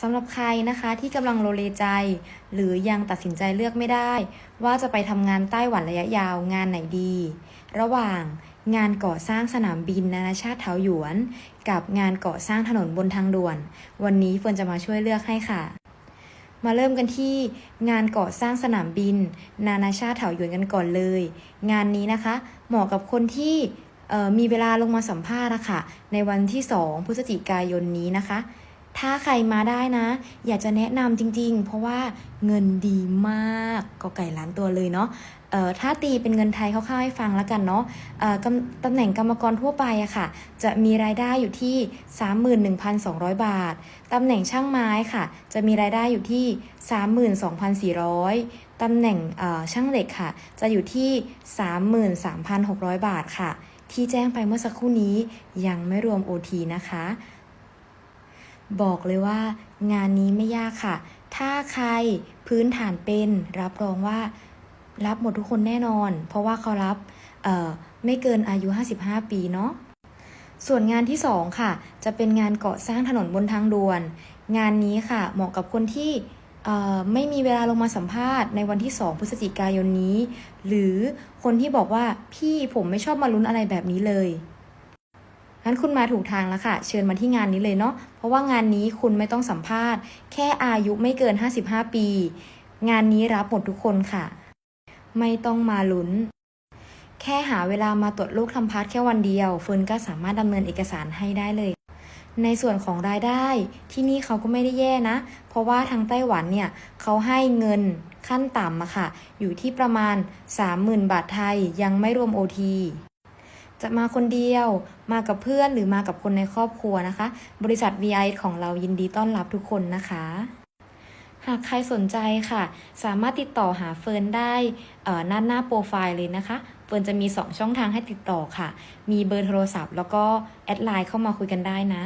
สำหรับใครนะคะที่กำลังโลเลใจ หรือยังตัดสินใจเลือกไม่ได้ ว่าจะไปทำงานไต้หวันระยะยาวงานไหนดี ระหว่างงานก่อสร้างสนามบินนานาชาติเทาหยวน กับงานก่อสร้างถนนบนทางด่วน วันนี้เฟิร์นจะมาช่วยเลือกให้ค่ะ มาเริ่มกันที่งานก่อสร้างสนามบิน นานาชาติเถาหยวนกันก่อนเลย งานนี้นะคะเหมาะกับคนที่มีเวลาลงมาสัมภาษณ์อะคะในวันที่ 2 พฤศจิกายนนี้นะคะ ถ้าใครมาได้นะ อยากจะแนะนำจริง ๆ เพราะว่าเงินดีมากก็ไก่ล้านตัวเลยเนาะเอ่อถ้าตีเป็นเงินไทยคร่าวๆให้ฟังแล้วกันเนาะเอ่อตำแหน่งกรรมกรทั่วไปอะค่ะ จะมีรายได้อยู่ที่ 31,200 บาท ตำแหน่งช่างไม้ค่ะ จะมีรายได้อยู่ที่ 32,400 ตำแหน่งเอ่อช่างเหล็กค่ะ จะอยู่ที่ 33,600 บาทค่ะ ที่แจ้งไปเมื่อสักครู่นี้ยังไม่รวม OT นะคะ บอกเลยว่างานนี้ไม่ยากค่ะ ถ้าใครพื้นฐานเป็นรับรองว่ารับหมดทุกคนแน่นอน เพราะว่าเขารับไม่เกินอายุ 55 ปีเนาะส่วนงานที่ 2 ค่ะ จะเป็นงานก่อสร้างถนนบนทางด่วน งานนี้ค่ะ เหมาะกับคนที่ไม่มีเวลาลงมาสัมภาษณ์ในวันที่ 2 พฤศจิกายนนี้ หรือคนที่บอกว่าพี่ผมไม่ชอบมาลุ้นอะไรแบบนี้เลย งั้นคุณมาถูกทางแล้วค่ะ เชิญมาที่งานนี้เลยเนาะ เพราะว่างานนี้คุณไม่ต้องสัมภาษณ์ แค่อายุไม่เกิน 55 ปี งานนี้รับหมดทุกคนค่ะ ไม่ต้องมาลุ้น แค่หาเวลามาตรวจลูกทำพาร์ทแค่วันเดียวเฟิร์นก็สามารถดำเนินเอกสารให้ได้เลยในส่วนของรายได้ที่นี่เขาก็ไม่ได้แย่นะ เพราะว่าทางไต้หวันเนี่ยเขาให้เงินขั้นต่ำอะค่ะ อยู่ที่ประมาณ 30,000 บาทไทยยังไม่รวม OT จะมาคนเดียว มากับเพื่อนหรือมากับคนในครอบครัวนะคะ บริษัท VI ของเรายินดีต้อนรับทุกคนนะคะ หากใครสนใจค่ะ สามารถติดต่อหาเฟิร์นได้หน้าหน้าโปรไฟล์เลยนะคะ เฟิร์นจะมี 2 ช่องทางให้ติดต่อค่ะ มีเบอร์โทรศัพท์ แล้วก็แอดไลน์เข้ามาคุยกันได้นะ